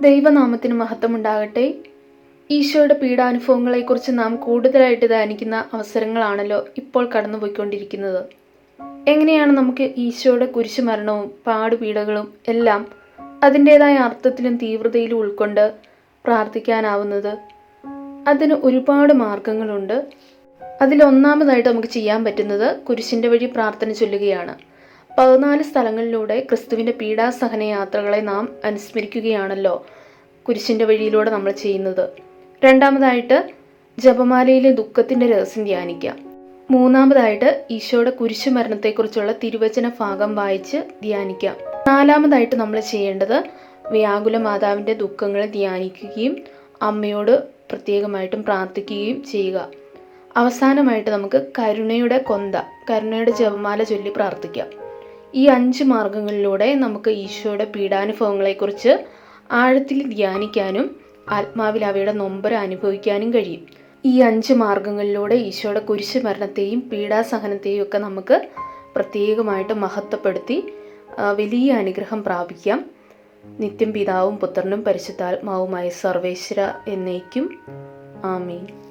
ദൈവനാമത്തിന് മഹത്വമുണ്ടാകട്ടെ. ഈശോയുടെ പീഡാനുഭവങ്ങളെക്കുറിച്ച് നാം കൂടുതലായിട്ട് ധ്യാനിക്കുന്ന അവസരങ്ങളാണല്ലോ ഇപ്പോൾ കടന്നുപോയിക്കൊണ്ടിരിക്കുന്നത്. എങ്ങനെയാണ് നമുക്ക് ഈശോയുടെ കുരിശുമരണവും പാടുപീഡകളും എല്ലാം അതിന്റേതായ അർത്ഥത്തിലും തീവ്രതയിലും ഉൾക്കൊണ്ട് പ്രാർത്ഥിക്കാനാവുന്നത്? അതിന് ഒരുപാട് മാർഗങ്ങളുണ്ട്. അതിലൊന്നാമതായിട്ട് നമുക്ക് ചെയ്യാൻ പറ്റുന്നത് കുരിശിന്റെ വഴി പ്രാർത്ഥന ചൊല്ലുകയാണ്. പതിനാല് സ്ഥലങ്ങളിലൂടെ ക്രിസ്തുവിന്റെ പീഡാസഹന യാത്രകളെ നാം അനുസ്മരിക്കുകയാണല്ലോ കുരിശിന്റെ വഴിയിലൂടെ നമ്മൾ ചെയ്യുന്നത്. രണ്ടാമതായിട്ട് ജപമാലയിലെ ദുഃഖത്തിന്റെ രഹസ്യം ധ്യാനിക്കുക. മൂന്നാമതായിട്ട് ഈശോയുടെ കുരിശുമരണത്തെക്കുറിച്ചുള്ള തിരുവചന ഭാഗം വായിച്ച് ധ്യാനിക്കുക. നാലാമതായിട്ട് നമ്മൾ ചെയ്യേണ്ടത് വ്യാകുല മാതാവിന്റെ ദുഃഖങ്ങളെ ധ്യാനിക്കുകയും അമ്മയോട് പ്രത്യേകമായിട്ടും പ്രാർത്ഥിക്കുകയും ചെയ്യുക. അവസാനമായിട്ട് നമുക്ക് കരുണയുടെ കൊന്ത കരുണയുടെ ജപമാല ചൊല്ലി പ്രാർത്ഥിക്കാം. ഈ അഞ്ച് മാർഗങ്ങളിലൂടെ നമുക്ക് ഈശോയുടെ പീഡാനുഭവങ്ങളെക്കുറിച്ച് ആഴത്തിൽ ധ്യാനിക്കാനും ആത്മാവിൽ അവയുടെ നൊമ്പർ അനുഭവിക്കാനും കഴിയും. ഈ അഞ്ച് മാർഗങ്ങളിലൂടെ ഈശോയുടെ കുരിശ് മരണത്തെയും പീഡാസഹനത്തെയും ഒക്കെ നമുക്ക് പ്രത്യേകമായിട്ട് മഹത്വപ്പെടുത്തി വലിയ അനുഗ്രഹം പ്രാപിക്കാം. നിത്യം പിതാവും പുത്രനും പരിശുദ്ധാത്മാവുമായ സർവേശ്വര എന്നേക്കും. ആമീൻ.